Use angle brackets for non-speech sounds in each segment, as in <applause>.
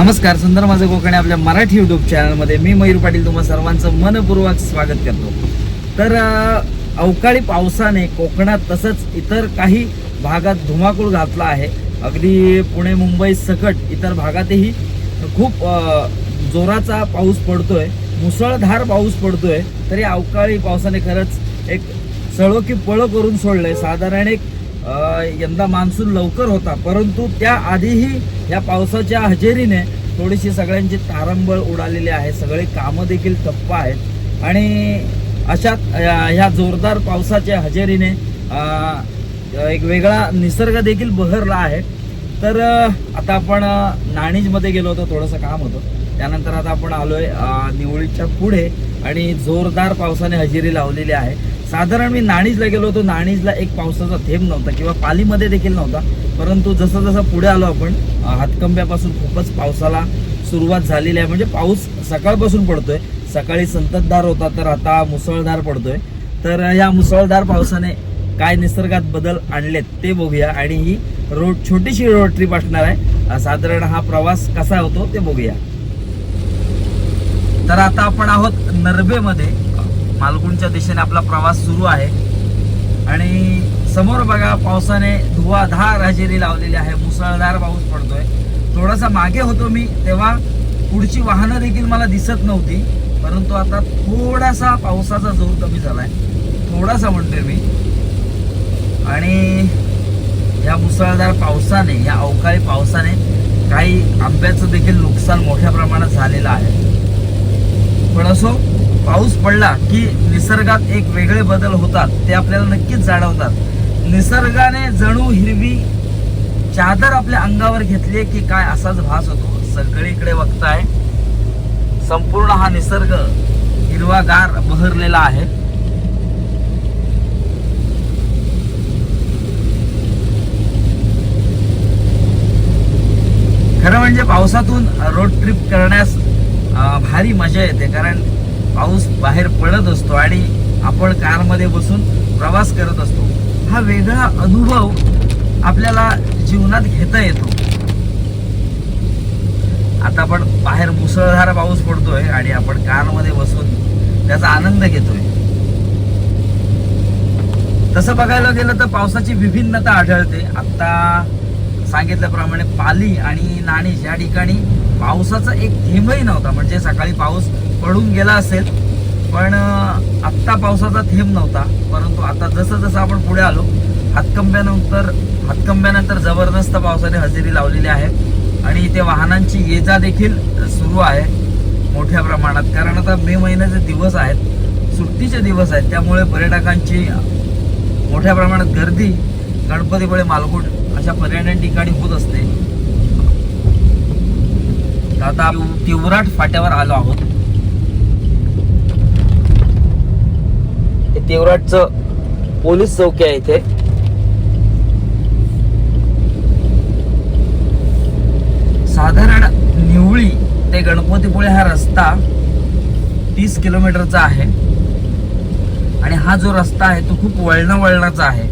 नमस्कार सुंदर माझं कोकणी आपल्या मराठी युट्यूब चॅनलमध्ये मी मयूर पाटील तुम्हा सर्वांचं मनपूर्वक स्वागत करतो. तर अवकाळी पावसाने कोकणात तसंच इतर काही भागात धुमाकूळ घातला आहे. अगदी पुणे मुंबई सकट इतर भागातही खूप जोराचा पाऊस पडतोय. मुसळधार पाऊस पडतोय. तरी अवकाळी पावसाने खरंच एक सळो की पळो करून सोडलंय. साधारण एक यंदा मान्सून लवकर होता परंतु त्या आधीही या पावसाच्या हजेरीने थोडीशी सगळ्यांची तारंबळ उडालेली आहे सगळे कामं देखील ठप्प आहेत. आणि अशात ह्या जोरदार पावसाच्या हजेरीने एक वेगळा निसर्ग देखील बहरला आहे. तर आता आपण नाणीजमध्ये गेलो होतो थोडंसं काम होतं. त्यानंतर आता आपण आलोय आहे निवळीच्या पुढे आणि जोरदार पावसाने हजेरी लावलेली आहे. साधारण मी नाणीजला गेलो होतो. नाणीजला एक पावसाचा थेंब नव्हता किंवा पालीमध्ये देखील नव्हता. परंतु जसं जसं पुढे आलो आपण हातकंब्यापासून खूपच पावसाला सुरुवात झालेली आहे. म्हणजे पाऊस सकाळपासून पडतोय. सकाळी संततधार होता तर आता मुसळधार पडतोय. तर ह्या मुसळधार पावसाने काय निसर्गात बदल आणलेत ते बघूया. आणि ही रोड छोटीशी रोड ट्रिप असणार आहे. साधारण हा प्रवास कसा होतो ते बघूया. तर आता आपण आहोत नरबेमध्ये. मालगुणच्या दिशेने आपला प्रवास सुरू आहे. आणि समोर बघा पावसाने धुवाधार हजेरी लावलेली आहे. मुसळधार पाऊस पडतोय. थोडासा मागे होतो मी तेव्हा पुढची वाहनं देखील मला दिसत नव्हती. परंतु आता थोडासा पावसाचा जोर कमी झालाय. थोडासा म्हणतोय मी. आणि या मुसळधार पावसाने या अवकाळी पावसाने काही आंब्याचं देखील नुकसान मोठ्या प्रमाणात झालेलं आहे. पण असो पाऊस पडला की निसर्गात एक वेगळे बदल होतात ते आपल्याला नक्कीच जाणवतात. निसर्गाने जणू हिरवी चादर आपल्या अंगावर घेतली की काय असाच भास होतो. सगळीकडे बघताय संपूर्ण हा निसर्ग हिरवागार बहरलेला आहे. खरं म्हणजे पावसातून रोड ट्रिप करण्यास भारी मजा येते कारण पाऊस बाहेर पडत असतो आणि आपण कारमध्ये बसून प्रवास करत असतो. हा वेगळा अनुभव आपल्याला जीवनात घेता येतो. आता आपण बाहेर मुसळधार पाऊस पडतोय आणि आपण कारमध्ये बसून त्याचा आनंद घेतोय. तसं बघायला गेलं तर पावसाची विभिन्नता आढळते. आता सांगितल्याप्रमाणे पाली आणि नाणीज या ठिकाणी पावसाचा एक थेंबही नव्हता म्हणजे सकाळी पाऊस पडून गेला असेल पण आत्ता पावसाचा थेंब नव्हता. परंतु आता जसं जसं आपण पुढे आलो हातकंब्यानंतर हातकंब्यानंतर जबरदस्त पावसाने हजेरी लावलेली आहे. आणि इथे वाहनांची ये जा देखील सुरू आहे मोठ्या प्रमाणात. कारण आता मे महिन्याचे दिवस आहेत सुट्टीचे दिवस आहेत त्यामुळे पर्यटकांची मोठ्या प्रमाणात गर्दी गणपतीपुळे मालगुड अशा पर्यटन ठिकाणी होत असते. तर आता तिवराट फाट्यावर आलो आहोत. देवराटचं पोलीस चौकी आहे इथे. साधारण निवळी ते गणपतीपुळे हा रस्ता तीस किलोमीटरचा आहे. आणि हा जो रस्ता आहे तो खूप वळणा वळणाचा आहे.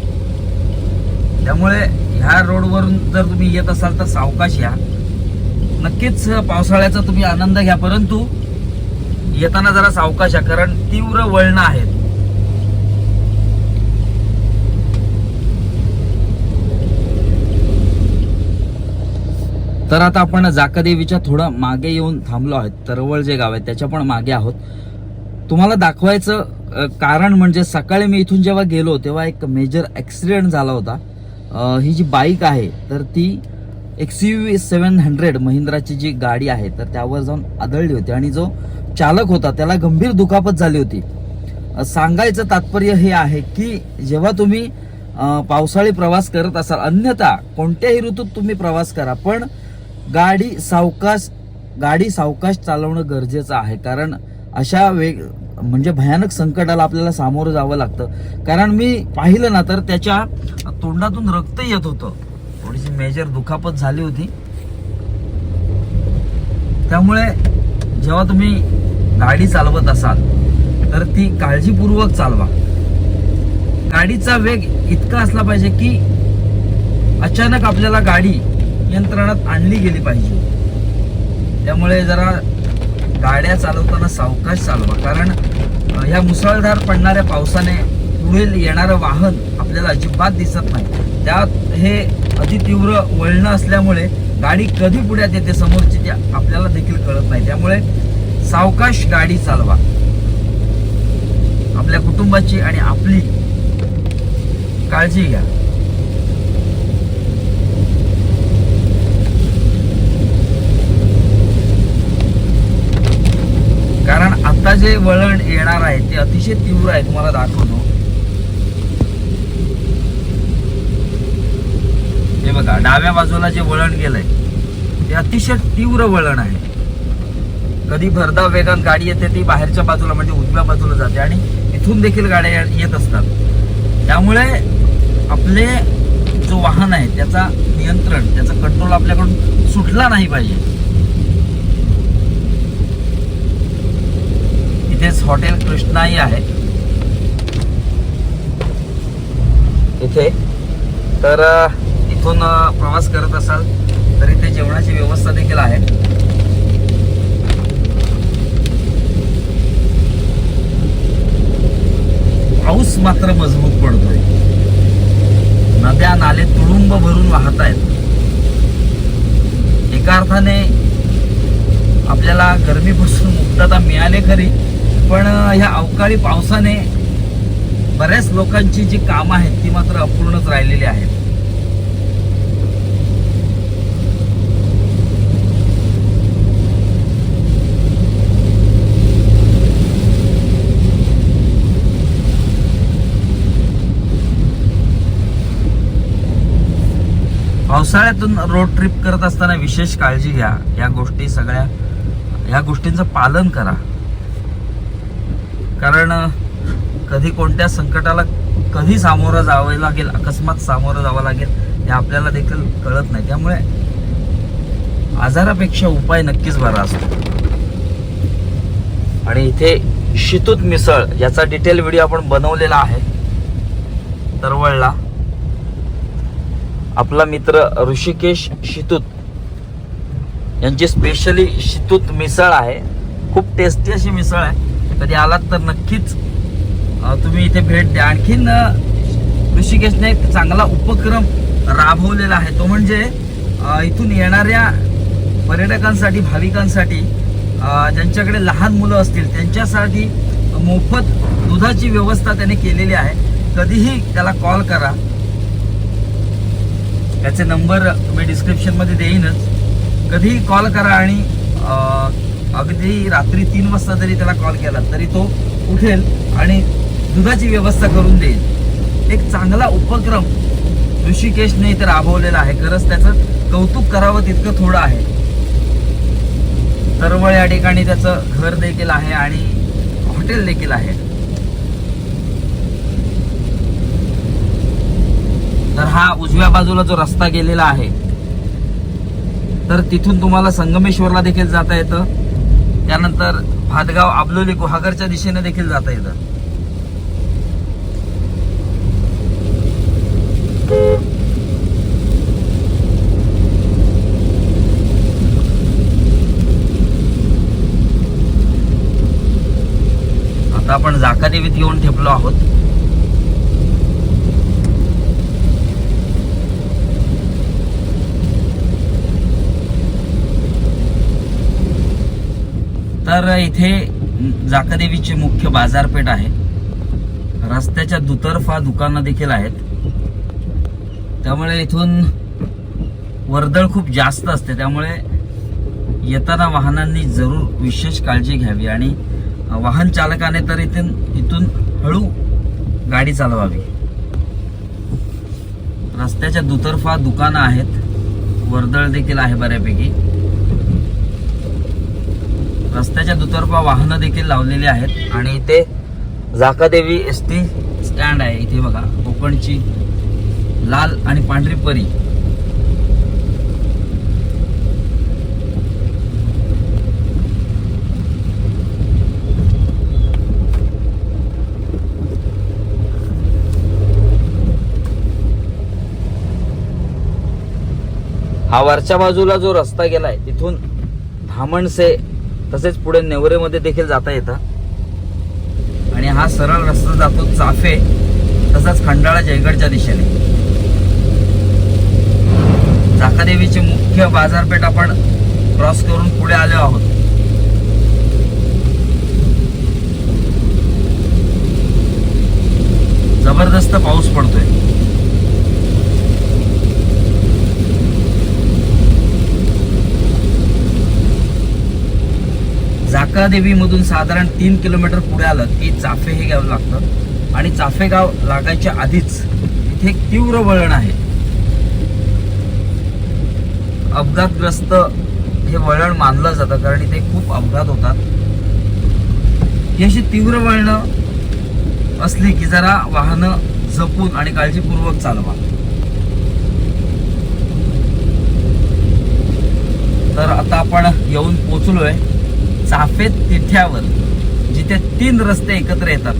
त्यामुळे ह्या रोडवरून जर तुम्ही येत असाल तर सावकाश या. नक्कीच पावसाळ्याचा तुम्ही आनंद घ्या परंतु येताना जरा सावकाश या कारण तीव्र वळणं आहेत. तर आता आपण जाकादेवीच्या थोडं मागे येऊन थांबलो आहोत. तरवळ जे गाव आहे त्याच्या पण मागे आहोत. तुम्हाला दाखवायचं कारण म्हणजे सकाळी मी इथून जेव्हा गेलो तेव्हा एक मेजर ॲक्सिडेंट झाला होता. ही जी बाईक आहे तर ती X U V seven hundred महिंद्राची जी गाडी आहे तर त्यावर जाऊन आदळली होती आणि जो चालक होता त्याला गंभीर दुखापत झाली होती. सांगायचं तात्पर्य हे आहे की जेव्हा तुम्ही पावसाळी प्रवास करत असाल अन्यथा कोणत्याही ऋतूत तुम्ही प्रवास करा पण गाडी सावकाश गाडी सावकाश चालवणं गरजेचं आहे. कारण अशा वेग म्हणजे भयानक संकटाला आपल्याला सामोरं जावं लागतं. कारण मी पाहिलं ना तर त्याच्या तोंडातून रक्त येत होतं. थोडीशी मेजर दुखापत झाली होती. त्यामुळे जेव्हा तुम्ही गाडी चालवत असाल तर ती काळजीपूर्वक चालवा. गाडीचा वेग इतका असला पाहिजे की अचानक आपल्याला गाडी नियंत्रणात आणली गेली पाहिजे. त्यामुळे जरा गाड्या चालवताना सावकाश चालवा. कारण ह्या मुसळधार पडणाऱ्या पावसाने पुढील येणारं वाहन आपल्याला अजिबात दिसत नाही. त्यात हे अतितीव्र वळणं असल्यामुळे गाडी कधी पुढ्यात येते समोरची ते आपल्याला देखील कळत नाही. त्यामुळे सावकाश गाडी चालवा. आपल्या कुटुंबाची आणि आपली काळजी घ्या कारण आता जे वळण येणार आहे ते अतिशय तीव्र आहे तुम्हाला दाखवतो. हे बघा डाव्या बाजूला जे वळण गेलंय ते अतिशय तीव्र वळण आहे. कधी भरधाव वेगात गाडी येते ती बाहेरच्या बाजूला म्हणजे उजव्या बाजूला जाते आणि इथून देखील गाड्या येत असतात. त्यामुळे आपले जो वाहन आहे त्याचा नियंत्रण त्याचा कंट्रोल आपल्याकडून सुटला नाही पाहिजे. इथेच हॉटेल कृष्णाही आहे. इथे. तर इथून प्रवास करत असाल तर इथे जेवणाची व्यवस्था देखील आहे. पाऊस मात्र मजबूत पडतोय. नद्या नाले तुडुंब भरून वाहत आहेत एका अर्थाने आपल्याला गरमीपासून मुक्तता मिळाली खरी. पण ह्या अवकाळी पावसाने बऱ्याच लोकांची जी कामं आहेत ती मात्र अपूर्णच राहिलेली आहेत. पावसाळ्यातून रोड ट्रिप करत असताना विशेष काळजी घ्या. या गोष्टी सगळ्या या गोष्टींचं पालन करा. कारण कधी कोणत्या संकटाला कधी सामोरं जावं लागेल अकस्मात सामोरं जावं लागेल हे आपल्याला देखील कळत नाही. त्यामुळे आजारापेक्षा उपाय नक्कीच बरा असतो. आणि इथे शितूत मिसळ याचा डिटेल व्हिडिओ आपण बनवलेला आहे. तरवळला. आपला मित्र ऋषिकेश शितूत यांची स्पेशली शितूत मिसळ आहे. खूप टेस्टी अशी मिसळ आहे. कधी आलात तर नक्कीच तुम्ही इथे भेट द्या. आणखीन ऋषिकेशने एक चांगला उपक्रम राबवलेला आहे. तो म्हणजे इथून येणाऱ्या पर्यटकांसाठी भाविकांसाठी ज्यांच्याकडे लहान मुलं असतील त्यांच्यासाठी मोफत दुधाची व्यवस्था त्याने केलेली आहे. कधीही त्याला कॉल करा. त्याचे नंबर मी डिस्क्रिप्शनमध्ये देईनच. कधीही कॉल करा आणि अगदी रात्री तीन वाजता जरी त्याला कॉल केला तरी तो उठेल आणि दुधाची व्यवस्था करून देईल. एक चांगला उपक्रम ऋषिकेशने इथे राबवलेला आहे. खरंच त्याचं कौतुक करावं तितकं थोडं आहे. तरवळ या ठिकाणी त्याचं घर देखील आहे आणि हॉटेल देखील आहे. तर हा उजव्या बाजूला जो रस्ता गेलेला आहे तर तिथून तुम्हाला संगमेश्वरला देखील जाता येतं. त्यानंतर भातगाव आबलोली गुहागरच्या दिशेने देखील जाता येतं. आता आपण जाका देवीत येऊन ठेपलो आहोत. तर इथे जाकादेवीची मुख्य बाजारपेठ आहे. रस्त्याच्या दुतर्फा दुकानं देखील आहेत. त्यामुळे इथून वर्दळ खूप जास्त असते. त्यामुळे येताना वाहनांनी जरूर विशेष काळजी घ्यावी आणि वाहन चालकाने तर इथून इथून हळू गाडी चालवावी. रस्त्याच्या दुतर्फा दुकानं आहेत. वर्दळ देखील आहे बऱ्यापैकी. रस्त्याच्या दुतर्फा वाहनं देखील लावलेली आहेत आणि इथे जाकादेवी एस टी स्टँड आहे. इथे बघा कोकणची लाल आणि पांढरी परी. हा वरच्या बाजूला जो रस्ता गेलाय तिथून धामणसे तसेच पुढे नेवरेमध्ये देखील जाता येतं. आणि हा सरळ रस्ता जातो चाफे तसाच खंडाळा जयगडच्या दिशेने. चाकादेवीची मुख्य बाजारपेठ आपण क्रॉस करून पुढे आलो आहोत. जबरदस्त पाऊस पडतोय. काकादेवीमधून साधारण तीन किलोमीटर पुढे आलं की चाफे हे गाव लागतं. आणि चाफे गाव लागायच्या आधीच इथे एक तीव्र वळण आहे. अपघातग्रस्त हे वळण मानलं जातं कारण इथे खूप अपघात होतात. ही अशी तीव्र वळणं असली की जरा वाहनं जपून आणि काळजीपूर्वक चालवा. तर आता आपण येऊन पोचलोय. चाफेत तिठ्यावर जिथे तीन रस्ते एकत्र येतात.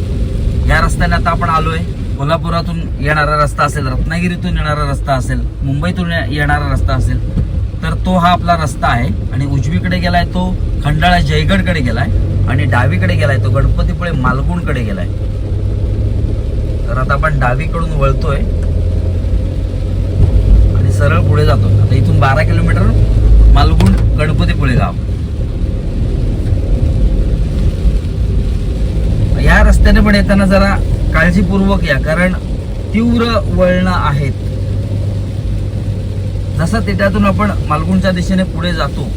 या रस्त्याने आता आपण आलोय. कोल्हापुरातून येणारा रस्ता असेल रत्नागिरीतून येणारा रस्ता असेल मुंबईतून ये- येणारा रस्ता असेल तर तो हा आपला रस्ता आहे. आणि उजवीकडे गेलाय तो खंडाळा जयगडकडे गेलाय आणि डावीकडे गेलाय तो गणपतीपुळे मालगुणकडे गेलाय. तर आता आपण डावीकडून वळतोय. आणि सरळ पुढे जातो आता इथून बारा किलोमीटर मालगुण गणपतीपुळे गाव. या रस्त्याने पण येताना जरा काळजीपूर्वक या कारण तीव्र वळणं आहेत. जसं त्याच्यातून आपण मालगुणच्या दिशेने पुढे जातो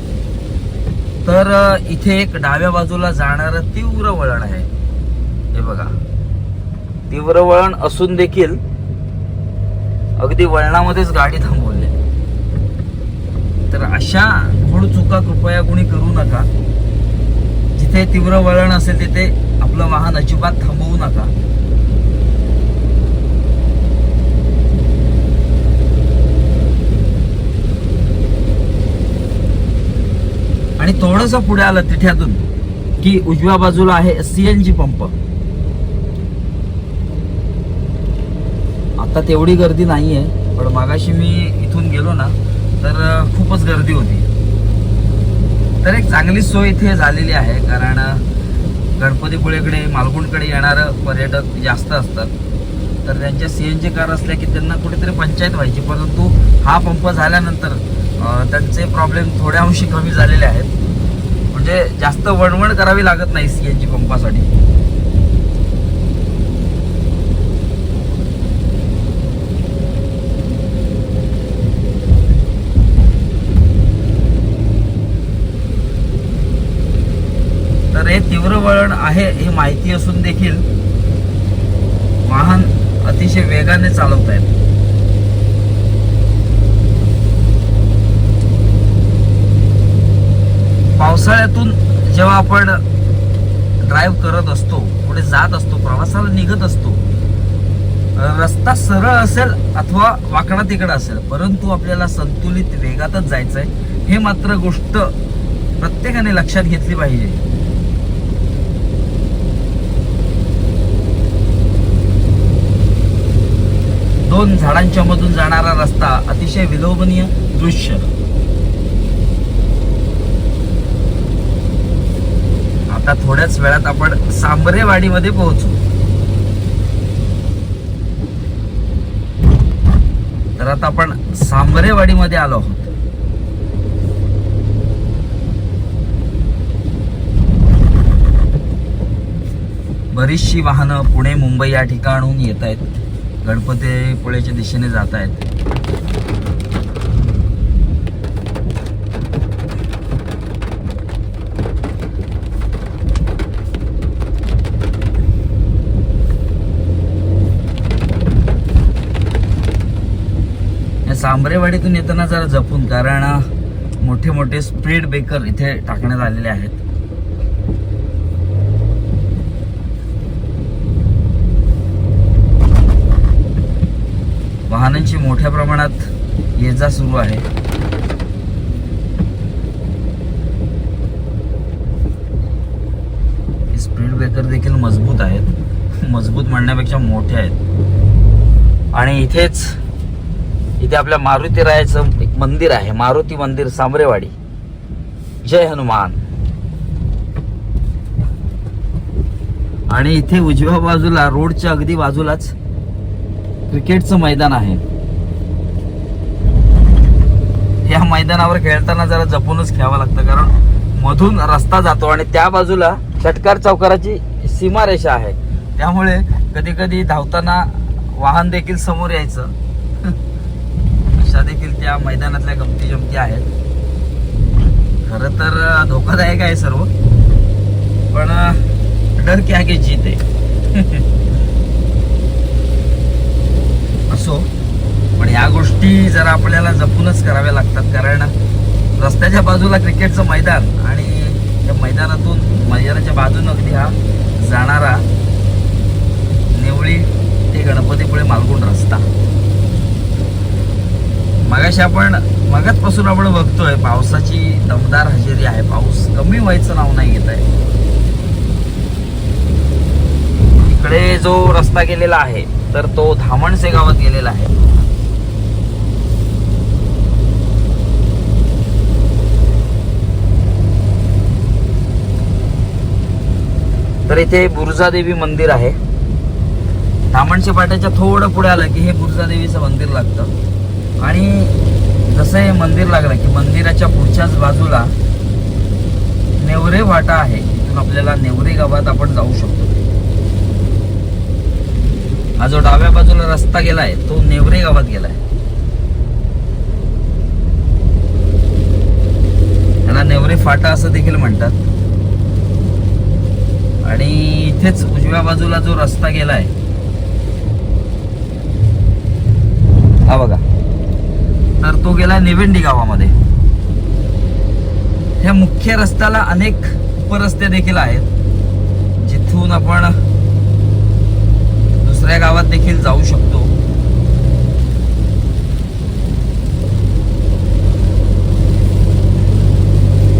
तर इथे एक डाव्या बाजूला जाणार तीव्र वळण आहे. हे बघा. तीव्र वळण असून देखील अगदी वळणामध्येच गाडी थांबवली. तर अशा घोड चुका कृपया कोणी करू नका. जिथे तीव्र वळण असेल तिथे आपलं वाहन अजिबात थांबवू नका. आणि थोडस पुढे आलं तिथ्यातून की उजव्या बाजूला आहे सीएनजी पंप. आता तेवढी गर्दी नाहीये पण मागाशी मी इथून गेलो ना तर खूपच गर्दी होती. तर एक चांगली सोय इथे झालेली आहे कारण गणपतीपुळेकडे मालगुणकडे येणारं पर्यटक जास्त असतात. तर त्यांच्या सी एन जी कार असल्या की त्यांना कुठेतरी पंचायत व्हायची. परंतु हा पंप झाल्यानंतर त्यांचे प्रॉब्लेम थोड्या अंशी कमी झालेले आहेत. म्हणजे जास्त वणवण करावी लागत नाही सी एन जी पंपासाठी. तीव्र वळण आहे हे माहिती असून देखील वाहन अतिशय वेगाने चालवत आहेत पावसाळ्यातून जेव्हा आपण ड्राईव्ह करत असतो पुढे जात असतो प्रवासाला निघत असतो रस्ता सरळ असेल अथवा वाकडा तिकडा असेल परंतु आपल्याला संतुलित वेगातच जायचं आहे हे मात्र गोष्ट प्रत्येकाने लक्षात घेतली पाहिजे. दोन झाडांच्या मधून जाणारा रस्ता अतिशय विलोभनीय दृश्य. आता थोड्याच वेळात आपण सांबरेवाडीमध्ये पोहोचू. तर आता आपण सांबरेवाडीमध्ये आलो आहोत. बरीचशी वाहनं पुणे मुंबई या ठिकाणहून येत आहेत. गणपतीपुळेच्या दिशेने जात आहेत. सांबरेवाडीतून येताना जरा जपून कारण मोठे मोठे स्पीड ब्रेकर इथे टाकण्यात आलेले आहेत वाहनांची मोठ्या प्रमाणात ये जा सुरू आहे. स्पीड ब्रेकर देखील मजबूत आहेत. मजबूत म्हणण्यापेक्षा मोठे आहेत. आणि इथेच इथे आपल्या मारुती रायाचं एक मंदिर आहे. मारुती मंदिर सांबरेवाडी जय हनुमान. आणि इथे उजव्या बाजूला रोडच्या अगदी बाजूलाच क्रिकेटचं मैदान आहे. या मैदानावर खेळताना जरा जपूनच खेळावं लागतं. कारण मधून रस्ता जातो आणि त्या बाजूला षटकार चौकाराची सीमारेषा आहे. त्यामुळे कधी कधी धावताना वाहन देखील समोर यायचं. अशा देखील त्या मैदानातल्या गमती जमती आहेत. खर तर धोकादायक आहे सर्व. पण डर क्या की जीत आहे. <laughs> असो. पण या गोष्टी जरा आपल्याला जपूनच कराव्या लागतात कारण रस्त्याच्या बाजूला क्रिकेटचं मैदान आणि त्या मैदानातून मैदानाच्या बाजूनं अगदी हा जाणारा नेवळी ते गणपतीपुळे मालगुंड रस्ता. मगाशी आपण मगाचपासून आपण बघतोय पावसाची दमदार हजेरी आहे. पाऊस कमी व्हायचं नाव नाही घेत आहे इकडे जो रस्ता गेलेला आहे तर तो धामणसे गावात गेलेला आहे. तर इथे बुरजादेवी मंदिर आहे. धामणशे पाट्याच्या थोडं पुढे आलं की हे बुरजादेवीचं मंदिर लागतं. आणि जसं हे मंदिर लागलं की मंदिराच्या पुढच्याच बाजूला नेवरे वाटा आहे. इथून आपल्याला नेवरे गावात आपण जाऊ शकतो. हा जो डाव्या बाजूला रस्ता गेलाय तो नेवरे गावात गेलाय. त्याला नेवरे फाटा असं देखील म्हणतात. आणि इथेच उजव्या बाजूला जो रस्ता गेलाय हा बघा. तर तो गेला निवेंडी गावामध्ये. ह्या मुख्य रस्त्याला अनेक उपरस्ते देखील आहेत. जिथून आपण दुसऱ्या गावात देखील जाऊ शकतो.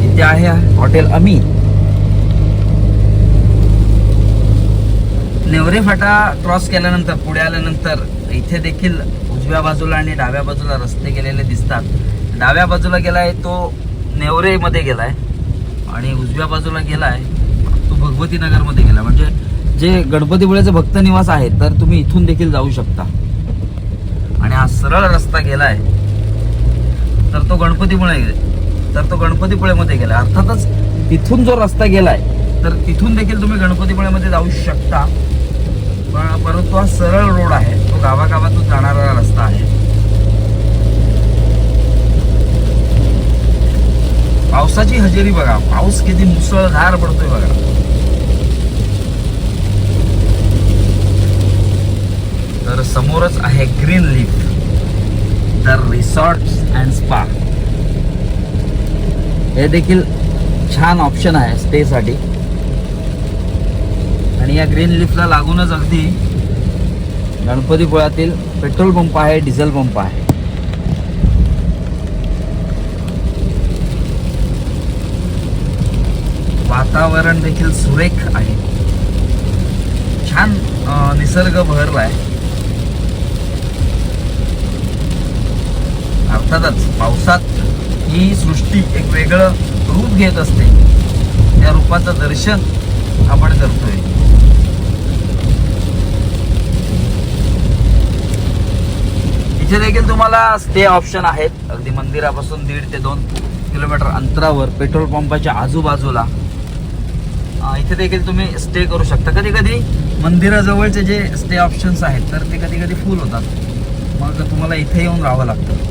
इथे आहे हॉटेल अमी नेवरे फाटा क्रॉस केल्यानंतर पुढे आल्यानंतर इथे देखील उजव्या बाजूला आणि डाव्या बाजूला रस्ते गेलेले दिसतात. डाव्या बाजूला गेलाय तो नेवरेमध्ये गेलाय आणि उजव्या बाजूला गेलाय तो भगवती नगरमध्ये गेला म्हणजे जे गणपतीपुळेचे भक्त निवास आहे तर तुम्ही इथून देखील जाऊ शकता. आणि हा सरळ रस्ता गेलाय तर तो गणपतीपुळे तर तो गणपतीपुळेमध्ये गेला अर्थातच तिथून जो रस्ता गेलाय तर तिथून देखील तुम्ही गणपतीपुळेमध्ये जाऊ शकता. पण परंतु हा सरळ रोड आहे. तो गावागावातून जाणारा रस्ता आहे. पावसाची हजेरी बघा. पाऊस किती मुसळधार पडतोय बघा. तर समोरच आहे green leaf the resort and spa. हे देखील छान ऑप्शन आहे स्टेसाठी आणि या ग्रीन लिफ्टला लागूनच अगदी गणपतीपुळातील पेट्रोल पंप आहे डिझेल पंप आहे. वातावरण देखील सुरेख आहे. छान निसर्ग निसर्ग आहे अर्थातच पावसात ही सृष्टी एक वेगळं रूप घेत असते. त्या रूपाचं दर्शन आपण करतोय. इथे देखील तुम्हाला स्टे ऑप्शन आहेत. अगदी मंदिरापासून दीड ते दोन किलोमीटर अंतरावर पेट्रोल पंपाच्या आजूबाजूला. इथे देखील तुम्ही स्टे करू शकता. कधी कधी मंदिराजवळचे जे स्टे ऑप्शन्स आहेत तर ते कधी कधी फुल होतात. मग तुम्हाला इथे येऊन राहावं लागतं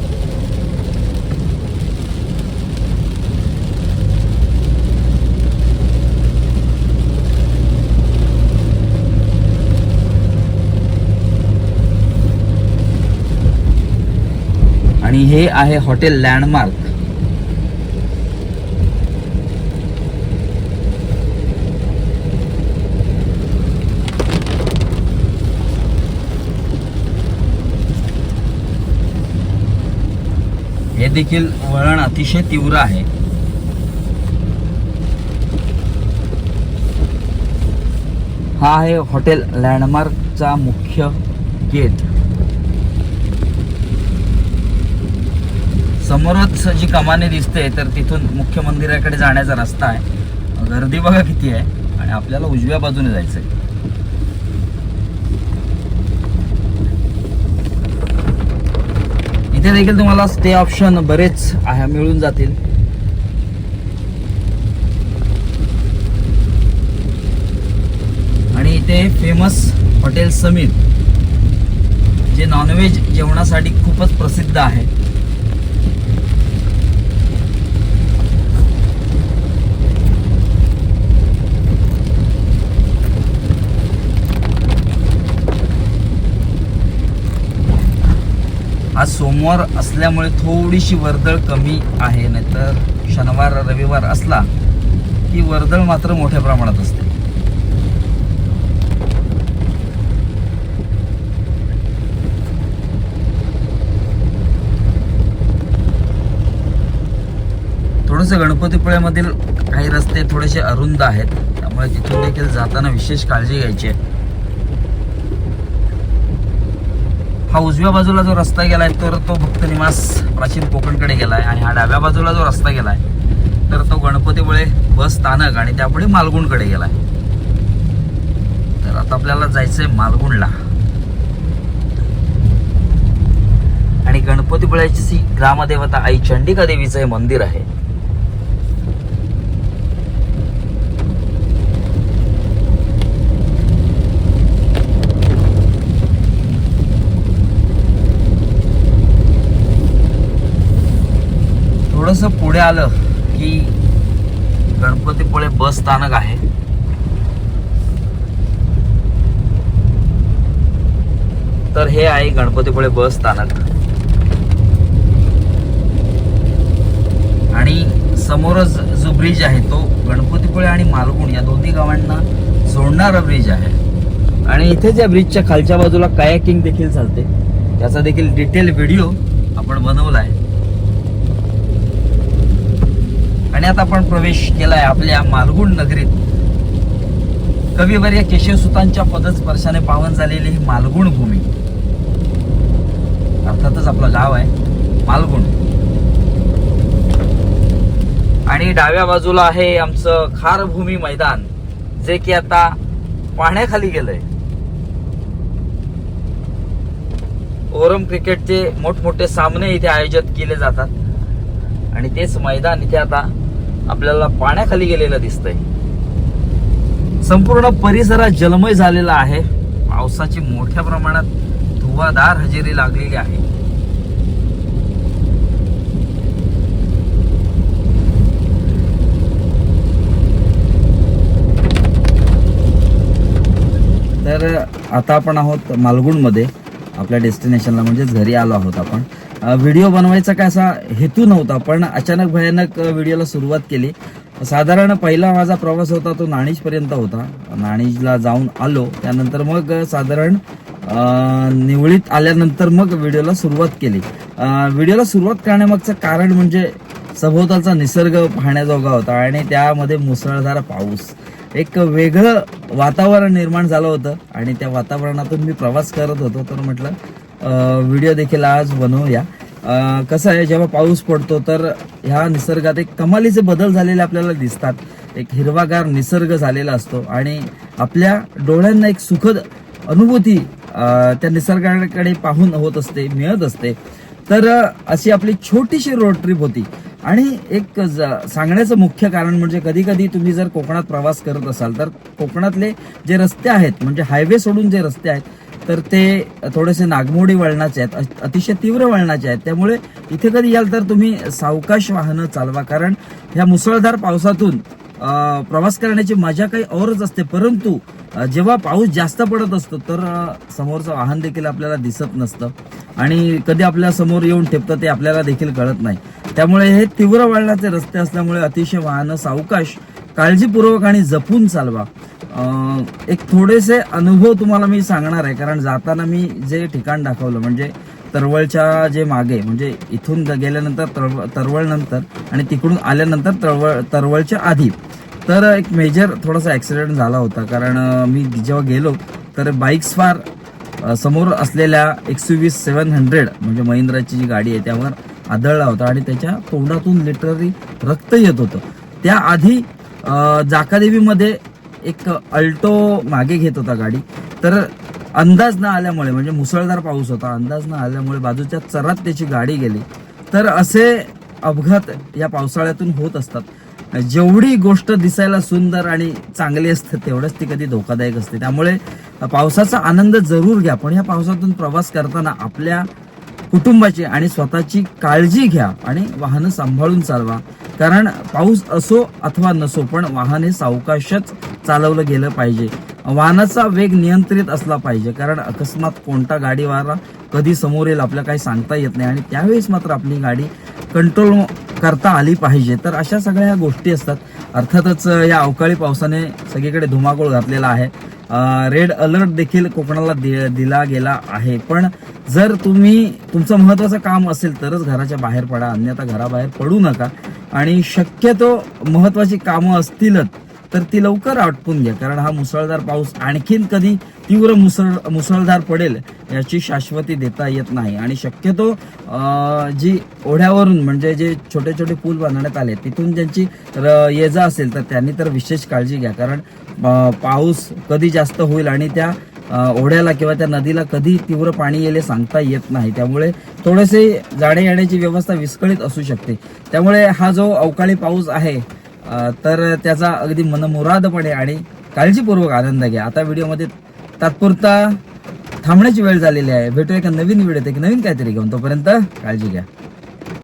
आणि हे आहे हॉटेल लँडमार्क. हे देखील वळण अतिशय तीव्र आहे. हा आहे हॉटेल लँडमार्कचा मुख्य गेट. समोरच जी कमाने दिसते तर तिथून मुख्य मंदिराकडे जाण्याचा रस्ता आहे. गर्दी बघा किती आहे. आणि आपल्याला उजव्या बाजूने जायचं आहे इथे देखील तुम्हाला स्टे ऑप्शन बरेच आहे मिळून जातील. आणि इथे फेमस हॉटेल समीर जे नॉनव्हेज जेवणासाठी खूपच प्रसिद्ध आहे. आज सोमवार असल्यामुळे थोडीशी वर्दळ कमी आहे नाहीतर शनिवार रविवार असला की वर्दळ मात्र मोठ्या प्रमाणात असते. थोडंसं गणपतीपुळ्यामधील काही रस्ते थोडेसे अरुंद आहेत त्यामुळे तिथून देखील जाताना विशेष काळजी घ्यायची आहे. हा उजव्या बाजूला जो रस्ता गेलाय तर तो भक्त निवास प्राचीन कोकणकडे गेलाय. आणि हा डाव्या बाजूला जो रस्ता गेलाय तर तो गणपतीमुळे बस स्थानक आणि त्यापुढे मालगुणकडे गेलाय. तर आता आपल्याला जायचंय मालगुणला. आणि गणपतीपुळ्याची ग्रामदेवता आई चंडिका देवीचं हे मंदिर आहे थोडस पुढे आलं की गणपतीपुळे बस स्थानक आहे. तर हे आहे गणपतीपुळे बस स्थानक. आणि समोरच जो ब्रिज आहे तो गणपतीपुळे आणि मालगुण या दोन्ही गावांना जोडणारा ब्रिज आहे. आणि इथे ज्या ब्रिजच्या खालच्या बाजूला कायाकिंग देखील चालते. त्याचा देखील डिटेल व्हिडिओ आपण बनवला आहे आणि आता आपण प्रवेश केलाय आपल्या मालगुण नगरीत. कविवर्य केशवसुतांच्या पदस्पर्शाने पावन झालेली ही मालगुण भूमी. अर्थातच आपलं गाव आहे मालगुण आणि डाव्या बाजूला आहे आमचं खारभूमी मैदान जे की आता पाण्याखाली गेलंय. ओरम क्रिकेटचे मोठमोठे सामने इथे आयोजित केले जातात. आणि तेच मैदान इथे आता आपल्याला पाण्याखाली गेलेलं दिसतंय. संपूर्ण परिसरात जलमय झालेला आहे. पावसाची मोठ्या प्रमाणात धुवाधार हजेरी लागलेली आहे. तर आता आपण आहोत मालगुणमध्ये. आपल्या डेस्टिनेशनला म्हणजेच घरी आलो आहोत आपण. व्हिडिओ बनवायचा काय असा हेतू नव्हता पण अचानक भयानक व्हिडिओला सुरुवात केली. साधारण पहिला माझा प्रवास होता तो नाणीजपर्यंत होता. नाणीजला जाऊन आलो त्यानंतर मग साधारण निवळीत आल्यानंतर मग व्हिडिओला सुरुवात केली. व्हिडिओला सुरुवात करण्यामागचं कारण म्हणजे सभोवतालचा निसर्ग पाहण्याजोगा होता आणि त्यामध्ये मुसळधार पाऊस. एक वेगळं वातावरण निर्माण झालं होतं आणि त्या वातावरणातून मी प्रवास करत होतो. तर म्हटलं व्हिडिओ देखील आज बनवूया. कसं आहे जेव्हा पाऊस पडतो तर ह्या निसर्गात एक कमालीचे बदल झालेले आपल्याला दिसतात. एक हिरवागार निसर्ग झालेला असतो आणि आपल्या डोळ्यांना एक सुखद अनुभूती त्या निसर्गाकडे पाहून होत असते मिळत असते. तर अशी आपली छोटीशी रोड ट्रिप होती. आणि एक ज- सांगण्याचं मुख्य कारण म्हणजे कधी कधी तुम्ही जर कोकणात प्रवास करत असाल तर कोकणातले जे रस्ते आहेत म्हणजे हायवे सोडून जे रस्ते आहेत तर ते थोडेसे नागमोडी वळणाचे आहेत. अतिशय तीव्र वळणाचे आहेत. त्यामुळे इथे कधी याल तर तुम्ही सावकाश वाहनं चालवा. कारण ह्या मुसळधार पावसातून प्रवास करण्याची मजा काही औरच असते. परंतु जेव्हा पाऊस जास्त पडत असतो तर समोरचं वाहन देखील आपल्याला दिसत नसतं. आणि कधी आपल्यासमोर येऊन ठेपतं ते आपल्याला देखील कळत नाही. त्यामुळे हे तीव्र वळणाचे रस्ते असल्यामुळे अतिशय वाहनं सावकाश काळजीपूर्वक आणि जपून चालवा. एक थोडेसे अनुभव तुम्हाला मी सांगणार आहे कारण जाताना मी जे ठिकाण दाखवलं म्हणजे तरवळच्या जे मागे म्हणजे इथून गेल्यानंतर तरवळ तरवळनंतर आणि तिकडून आल्यानंतर तरवळ तरवळच्या आधी. तर एक मेजर थोडासा ॲक्सिडेंट झाला होता कारण मी जेव्हा गेलो तर बाईक्स फार समोर असलेल्या X U V seven hundred म्हणजे महिंद्राची जी गाडी आहे त्यावर आदळला होता आणि त्याच्या तोंडातून लिटरली रक्त येत होतं. त्याआधी जाकादेवीमध्ये एक अल्टो मागे घेत होता गाडी. तर अंदाज न आल्यामुळे म्हणजे मुसळधार पाऊस होता अंदाज न आल्यामुळे बाजूच्या चरात त्याची गाडी गेली. तर असे अपघात या पावसाळ्यातून होत असतात. जेवढी गोष्ट दिसायला सुंदर आणि चांगली असते तेवढंच ती कधी धोकादायक असते. त्यामुळे पावसाचा आनंद जरूर घ्या पण या पावसातून प्रवास करताना आपल्या कुटुंबाची आणि स्वतःची काळजी घ्या आणि वाहनं सांभाळून चालवा. कारण पाऊस असो अथवा नसो पण वाहन हे सावकाशच चालवलं गेलं पाहिजे. वाहनाचा वेग नियंत्रित असला पाहिजे कारण अकस्मात कोणता गाडीवाला कधी समोर येईल आपल्याला काही सांगता येत नाही आणि त्यावेळेस मात्र आपली गाडी कंट्रोल करता आली पाहिजे. तर अशा सगळ्या ह्या गोष्टी असतात. अर्थातच या अवकाळी पावसाने सगळीकडे धुमाकूळ घातलेला आहे. रेड अलर्ट देखील कोकणाला दि- दिला गेला आहे. पण जर तुम्ही तुमचं महत्त्वाचं काम असेल तरच घराच्या बाहेर पडा. अन्यथा घराबाहेर पडू नका. आणि शक्यतो महत्त्वाची कामं असतीलच. तर ती लवकर आटपून घ्या कारण हा मुसळधार पाऊस आणखीन कधी तीव्र मुसळ मुसळधार पडेल याची शाश्वती देता येत नाही. आणि शक्यतो जी ओढ्यावरून म्हणजे जे छोटे छोटे पूल बांधण्यात आले तिथून ज्यांची र- ये जा असेल तर त्यांनी तर विशेष काळजी घ्या कारण पाऊस कधी जास्त होईल आणि त्या ओढ्याला किंवा त्या नदीला कधी तीव्र पाणी येले सांगता येत नाही. त्यामुळे थोडेसे जाणे येण्याची व्यवस्था विस्कळीत असू शकते. त्यामुळे हा जो अवकाळी पाऊस आहे तर त्याचा अगदी मनमुरादपणे आणि काळजीपूर्वक आनंद घ्या. आता व्हिडिओमध्ये तात्पुरता थांबण्याची वेळ झालेली आहे. भेटू एका नवीन व्हिडिओत एक नवीन काहीतरी घेऊन तोपर्यंत काळजी घ्या.